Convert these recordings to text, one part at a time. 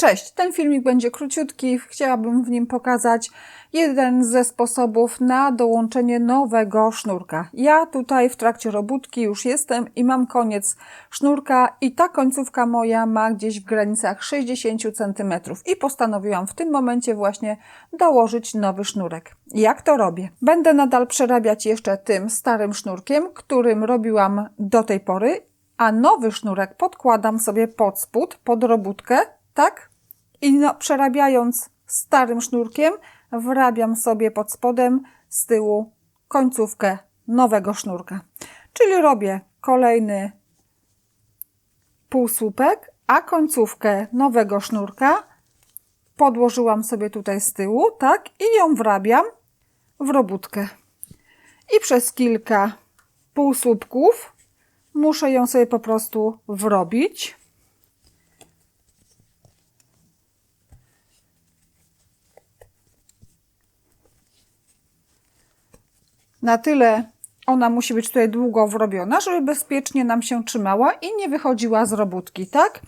Cześć, ten filmik będzie króciutki. Chciałabym w nim pokazać jeden ze sposobów na dołączenie nowego sznurka. Ja tutaj w trakcie robótki już jestem i mam koniec sznurka i ta końcówka moja ma gdzieś w granicach 60 cm i postanowiłam w tym momencie właśnie dołożyć nowy sznurek. Jak to robię? Będę nadal przerabiać jeszcze tym starym sznurkiem, którym robiłam do tej pory, a nowy sznurek podkładam sobie pod spód, pod robótkę, tak? I no, przerabiając starym sznurkiem, wrabiam sobie pod spodem z tyłu końcówkę nowego sznurka. Czyli robię kolejny półsłupek, a końcówkę nowego sznurka podłożyłam sobie tutaj z tyłu, tak? I ją wrabiam w robótkę. I przez kilka półsłupków muszę ją sobie po prostu wrobić. Na tyle ona musi być tutaj długo wrobiona, żeby bezpiecznie nam się trzymała i nie wychodziła z robótki, tak?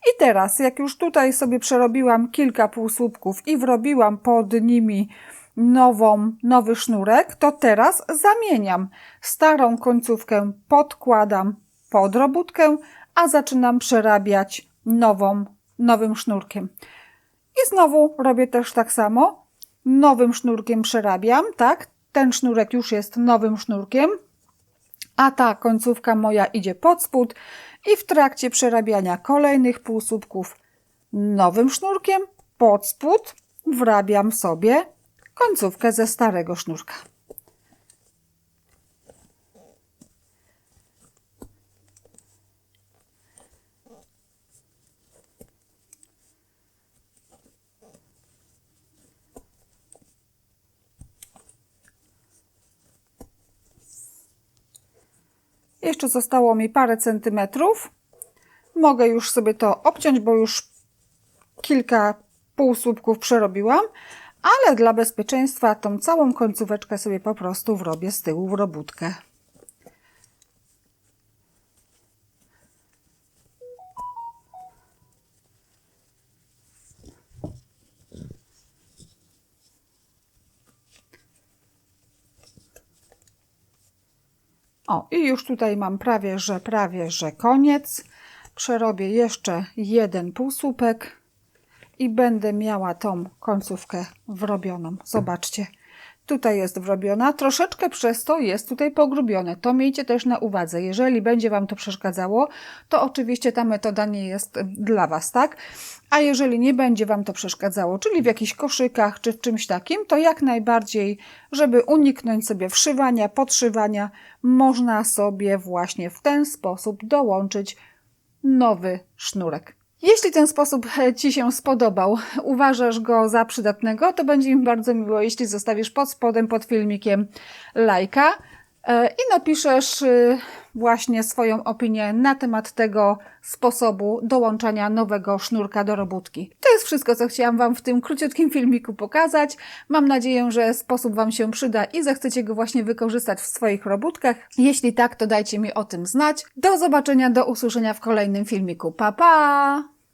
I teraz, jak już tutaj sobie przerobiłam kilka półsłupków i wrobiłam pod nimi nową, nowy sznurek, to teraz zamieniam starą końcówkę, podkładam pod robótkę, a zaczynam przerabiać nową, nowym sznurkiem. I znowu robię też tak samo. Nowym sznurkiem przerabiam, tak? Ten sznurek już jest nowym sznurkiem, a ta końcówka moja idzie pod spód i w trakcie przerabiania kolejnych półsłupków nowym sznurkiem pod spód wrabiam sobie końcówkę ze starego sznurka. Jeszcze zostało mi parę centymetrów. Mogę już sobie to obciąć, bo już kilka półsłupków przerobiłam, ale dla bezpieczeństwa tą całą końcóweczkę sobie po prostu wrobię z tyłu w robótkę. O, i już tutaj mam prawie, że prawie, że koniec. Przerobię jeszcze jeden półsłupek i będę miała tą końcówkę wrobioną. Zobaczcie, tutaj jest wrobiona, troszeczkę przez to jest tutaj pogrubione. To miejcie też na uwadze. Jeżeli będzie Wam to przeszkadzało, to oczywiście ta metoda nie jest dla Was, tak? A jeżeli nie będzie Wam to przeszkadzało, czyli w jakichś koszykach czy w czymś takim, to jak najbardziej, żeby uniknąć sobie wszywania, podszywania, można sobie właśnie w ten sposób dołączyć nowy sznurek. Jeśli ten sposób e, Ci się spodobał, uważasz go za przydatnego, to będzie mi bardzo miło, jeśli zostawisz pod spodem pod filmikiem lajka i napiszesz e, właśnie swoją opinię na temat tego sposobu dołączania nowego sznurka do robótki. To jest wszystko, co chciałam Wam w tym króciutkim filmiku pokazać. Mam nadzieję, że sposób Wam się przyda i zechcecie go właśnie wykorzystać w swoich robótkach. Jeśli tak, to dajcie mi o tym znać. Do zobaczenia, do usłyszenia w kolejnym filmiku. Pa, pa!